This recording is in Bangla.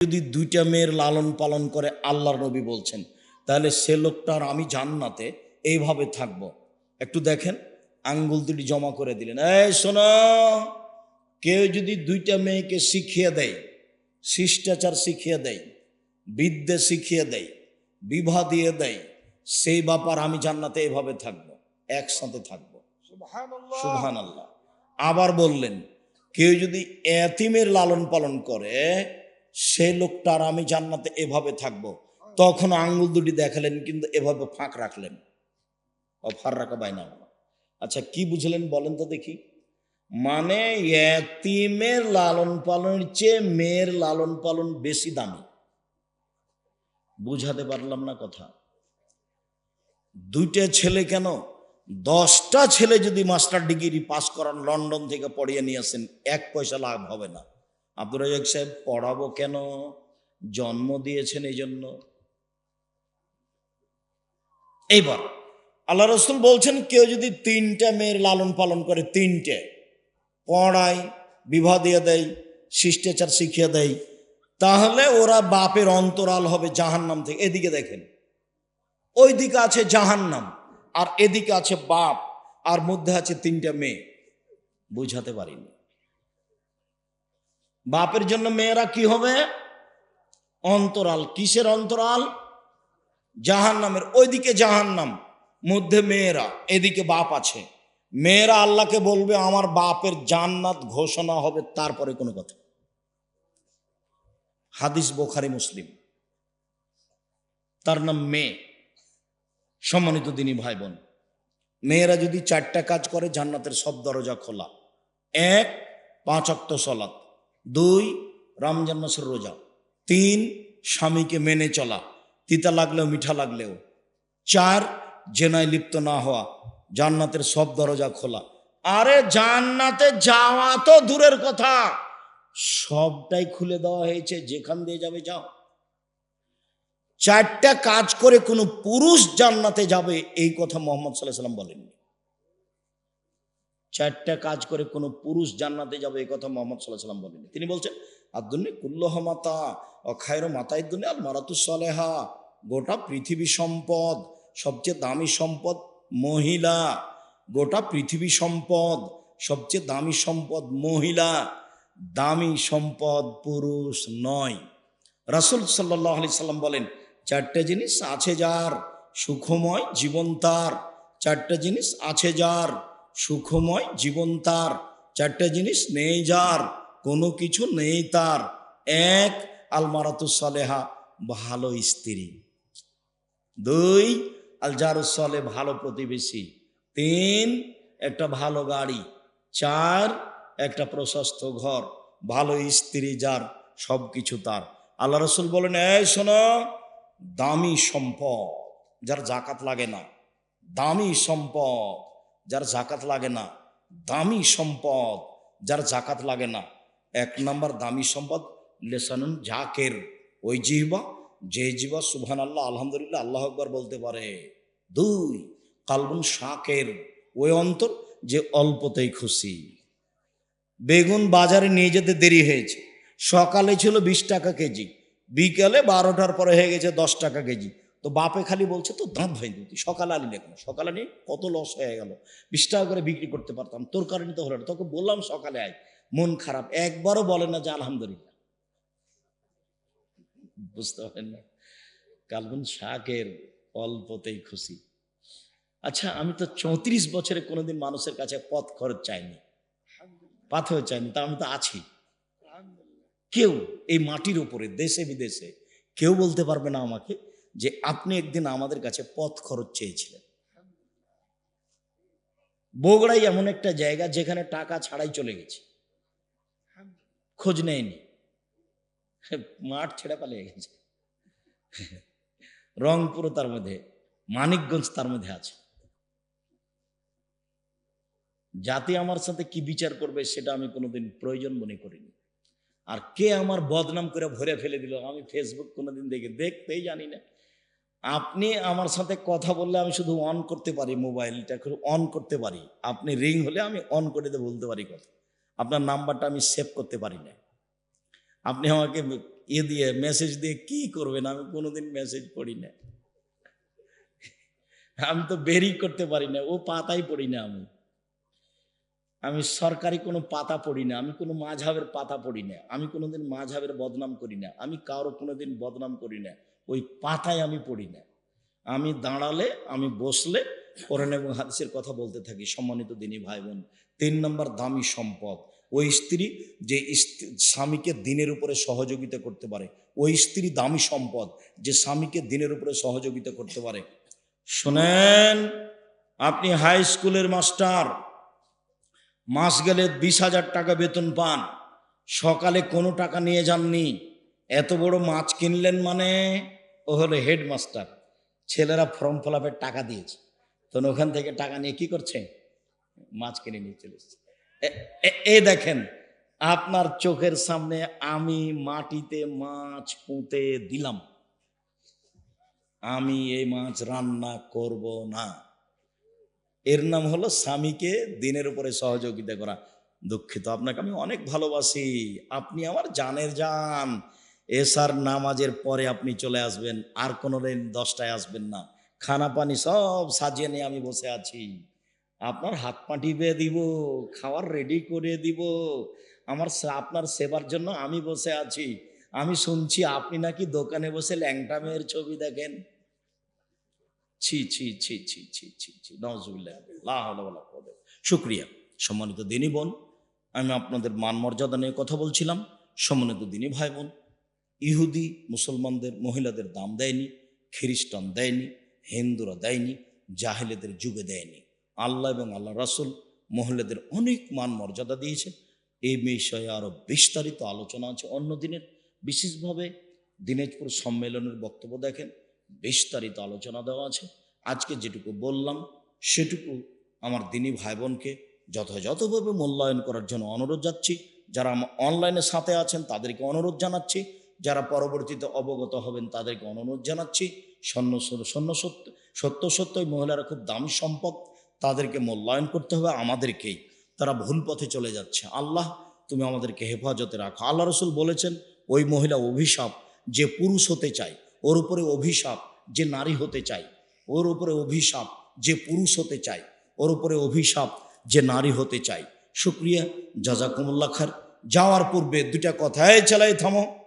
যদি দুইটা মেয়ের লালন পালন করে আল্লাহর নবী বলছেন তাহলে সে লোকটার আমি জান্নাতে এইভাবে থাকব। একটু দেখেন আঙ্গুল দুটি জমা করে দিলেন। এই শোনো কেউ যদি দুইটা মেয়েকে শিখিয়ে দেয় শিষ্টাচার শিখিয়ে দেয় বিদ্যে শিখিয়ে দেয় বিবাহ দিয়ে দেয় সেই ব্যাপার আমি জান্নাতে এভাবে থাকব একসাথে থাকব। সুবহান আল্লাহ আবার বললেন কেউ যদি এতিমের লালন পালন করে সে লোকটার আমি জান্নাতে এভাবে থাকব। তখন আঙ্গুল দুটি দেখালেন, কিন্তু এভাবে ফাঁক রাখলেন। অফার রাখা বাইনা আচ্ছা কি বুঝলেন বলেন তো দেখি। মানে এতিমের লালন পালনের চেয়ে মেয়ের লালন পালন বেশি দামি। বুঝাতে পারলাম না কথা। দুইটা ছেলে কেন? দশটা ছেলে যদি মাস্টার ডিগ্রি পাস করান, লন্ডন থেকে পড়িয়ে নিয়ে আসেন, এক পয়সা লাভ হবে না। আব্দুর রাজাক সাহেব, পড়াবো কেন? জন্ম দিয়েছেন এই জন্য এইবার, আল্লাহ রসুল বলছেন, কেউ যদি তিনটা মেয়ের লালন পালন করে, তিনটে, পড়ায় বিবাহ দিয়ে দেয়, শিষ্টাচার শিখিয়ে দেয়, তাহলে ওরা বাপের অন্তরাল হবে জাহান্নাম থেকে। এদিকে দেখেন ওই দিকে আছে জাহান্নাম, আর এদিকে আছে বাপ, আর মধ্যে আছে তিনটা মেয়ে। বুঝাতে পারিনি। বাপের জন্য মেয়েরা কি হবে? অন্তরাল। কিসের অন্তরাল? জাহান জাহান্নামের। ওইদিকে জাহান্নাম, মধ্যে মেয়েরা, এদিকে বাপ আছে। মেয়েরা আল্লাহকে বলবে, আমার বাপের জান্নাত ঘোষণা হবে তারপরে কোনো কথা হাদিস বোখারি, মুসলিম। তার নাম মেয়ে সম্মানিত দিনী ভাই বোন মেয়েরা যদি চারটা কাজ করে, জান্নাতের সব দরজা খোলা। এক, পাঁচ অক্ত সলাৎ। দুই, রমজান মাসের রোজা। তিন, স্বামীকে মেনে চলা। তিতা লাগলেও মিঠা লাগলেও। চার, জেনায় লিপ্ত না হওয়া। জান্নাতের সব দরজা খোলা। আরে জান্নাতে যাওয়া তো দূরের কথা। সবটাই খুলে দেওয়া হয়েছে। যেখান দিয়ে যাবে যাও। চারটা কাজ করে কোনো পুরুষ জান্নাতে যাবে, এই কথা মোহাম্মদ সাল্লাহ সাল্লাম বলেননি। চারটা কাজ করে কোনো পুরুষ জান্নাতে যাবে এই কথা মোহাম্মদ সাল্লাহ সাল্লাম বলেননি তিনি বলছেন, আদুন্নি কুল্লহ মাতা, অখায়র মাতায় দুনি আল মারাতুসলেহা গোটা পৃথিবী সম্পদ, সবচেয়ে দামি সম্পদ মহিলা, গোটা পৃথিবী সম্পদ, সবচেয়ে দামি সম্পদ মহিলা, দামি সম্পদ পুরুষ নয়। রাসুল সাল্লাহ আলি সাল্লাম বলেন, চারটে জিনিস আছে যার সুখময় জীবন তার, চারটে জিনিস আছে যার সুখময় জীবন তার। চারটে জিনিস, নেই যার, কোনো কিছু নেই তার। এক আলমারাতুসলেহা ভালো স্ত্রী। দুই আলজারুসলে ভালো প্রতিবেশী। তিন, একটা ভালো গাড়ি। চার, একটা প্রশস্ত ঘর। ভালো স্ত্রী যার সব কিছু তার। আল্লাহ রসুল বলেন, এই শোনো, দামি সম্পদ, যার জাকাত লাগে না, দামি সম্পদ। যার জাকাত লাগে না, দামি সম্পদ, যার জাকাত লাগে না। এক নম্বর দামি সম্পদ, লেসানুন জাকের। ওই জিহবা, যে জিবা সুবহান আল্লাহ আলহামদুলিল্লাহ, আল্লাহ আকবর বলতে পারে। দুই, কালবুন শাকের। ওই অন্তর যে অল্পতেই খুশি। বেগুন বাজারে নিয়ে যেতে দেরি হয়েছে। সকালে ছিল বিশ টাকা কেজি, বিকালে বারোটার পরে হয়ে গেছে দশ টাকা কেজি। তো বাপে খালি বলছে তো দাঁত ভাই দিতি সকাল আনি লেখো সকাল আনি কত লস হয়ে গেল। বিশ টাকা করে বিক্রি করতে পারতাম, তোর কারণে তো হলো না। তোকে বললাম সকালে আয়, মন খারাপ। একবারও বলে না যে আলহামদুলিল্লাহ। বুঝতে পারেন না? কালবন শাকের অল্পতেই খুশি। আচ্ছা আমি তো চৌত্রিশ বছরে কোনোদিন মানুষের কাছে পথ খরচ চাইনি। পাথর চাইনি, তা আমি তো আছি। কেউ এই মাটির উপরে, দেশে বিদেশে, কেউ বলতে পারবে না আমাকে যে আপনি একদিন আমাদের কাছে পথ খরচ চেয়েছিলেন। বগুড়াই এমন একটা জায়গা যেখানে টাকা ছাড়াই চলে গেছে। খোঁজ নেয়নি। মাঠ ছেড়ে পালিয়ে গেছে। রংপুর তার মধ্যে, মানিকগঞ্জ তার মধ্যে আছে। জাতি আমার সাথে কি বিচার করবে সেটা আমি কোনোদিন প্রয়োজন মনে করিনি। আর কে আমার বদনাম করে ভরে ফেলে দিল আমি ফেসবুক কোনোদিন দেখে দেখতেই জানি না। আপনি আমার সাথে কথা বললে আমি শুধু অন করতে পারি মোবাইলটা অন করতে পারি। আপনি রিং হলে আমি অন করে দিয়ে বলতে পারি কথা। আপনার নাম্বারটা আমি সেভ করতে পারি না। আপনি আমাকে ইয়ে দিয়ে মেসেজ দিয়ে কি করবেন? আমি কোনোদিন মেসেজ পড়ি না। আমি তো বেরি করতে পারি না। ও পাতাই পড়ি না আমি। আমি সরকারি কোনো পাতা পড়ি না। আমি কোনো মাঝহাবের পাতা পড়ি না। আমি কোনোদিন মাঝহাবের বদনাম করি না। আমি কারও কোনোদিন বদনাম করি না। ওই পাতায় আমি পড়ি না। আমি দাঁড়ালে, আমি বসলে, কোরআন এবং হাদিসের কথা বলতে থাকি, সম্মানিত দিনী ভাই বোন তিন নম্বর দামি সম্পদ, ওই স্ত্রী যে স্বামীকে দিনের উপরে সহযোগিতা করতে পারে, ওই স্ত্রী দামি সম্পদ যে স্বামীকে দিনের উপরে সহযোগিতা করতে পারে। শোনেন, আপনি হাই স্কুলের মাস্টার, মাস গেলে বিশ হাজার টাকা বেতন পান, সকালে কোনো টাকা নিয়ে যাননি এত বড় মাছ কিনলেন মানে ও হলো হেডমাস্টার, ছেলেরা ফর্ম ফলাপের টাকা দিয়েছে। তখন ওখান থেকে টাকা নিয়ে কি করছে? মাছ কিনে নিয়ে চলে এ- দেখেন, আপনার চোখের সামনে আমি মাটিতে মাছ পুঁতে দিলাম। আমি এই মাছ রান্না করব না। এর নাম হলো স্বামীকে দিনের উপরে সহযোগিতা করা। দুঃখিত, আপনাকে আমি অনেক ভালোবাসি। আপনি আমার জানের জান। এসার নামাজের পরে আপনি চলে আসবেন, আর কোনো দিন দশটায় আসবেন না। খানা পানি সব সাজিয়ে নিয়ে আমি বসে আছি। আপনার হাত পা টিপে দিব, খাওয়ার রেডি করে দিব। আমার আপনার সেবার জন্য আমি বসে আছি। আমি শুনছি আপনি নাকি দোকানে বসে ল্যাংটা মেয়ের ছবি দেখেন। ছি ছি ছি ছি ছি ছি ছি নজুবিল্লাহ শুক্রিয়া। সম্মানিত দিনী বোন, আমি আপনাদের মান মর্যাদা নিয়ে কথা বলছিলাম। সম্মানিত দিনী ভাই বোন ইহুদি, মুসলমানদের, মহিলাদের দাম দেয়নি, খ্রিস্টান দেয়নি, হিন্দুরা দেয়নি, জাহেলেদের যুগে দেয়নি। আল্লাহ এবং আল্লাহ রাসুল মহিলাদের অনেক মান মর্যাদা দিয়েছে। এই বিষয়ে আরও বিস্তারিত আলোচনা আছে অন্য দিনের। বিশেষভাবে দিনাজপুর সম্মেলনের বক্তব্য দেখেন, বিস্তারিত আলোচনা দেওয়া আছে। আজকে যেটুকু বললাম, সেটুকু আমার দিনী ভাই বোনকে যথাযথভাবে মূল্যায়ন করার জন্য অনুরোধ যাচ্ছি। যারা অনলাইনে সাথে আছেন, তাদেরকে অনুরোধ জানাচ্ছি। যারা পরবর্তীতে অবগত হবেন তাদেরকে অনুরোধ জানাচ্ছি সন্ন সন্ন সত্য সত্য সত্যই মহিলারা খুব দামি সম্পদ, তাদেরকে মূল্যায়ন করতে হবে, আমাদেরকেই। তারা ভুল পথে চলে যাচ্ছে। আল্লাহ, তুমি আমাদেরকে হেফাজতে রাখো। আল্লাহ রসুল বলেছেন, ওই মহিলা অভিশাপ যে পুরুষ হতে চায়, ওর উপরে অভিশাপ যে নারী হতে চায়, ওর উপরে অভিশাপ যে পুরুষ হতে চায়, ওর উপরে অভিশাপ যে নারী হতে চায়। শুক্রিয়া জাজাকুমুল্লা খার যাওয়ার পূর্বে দুটা কথায় চালাই থামো।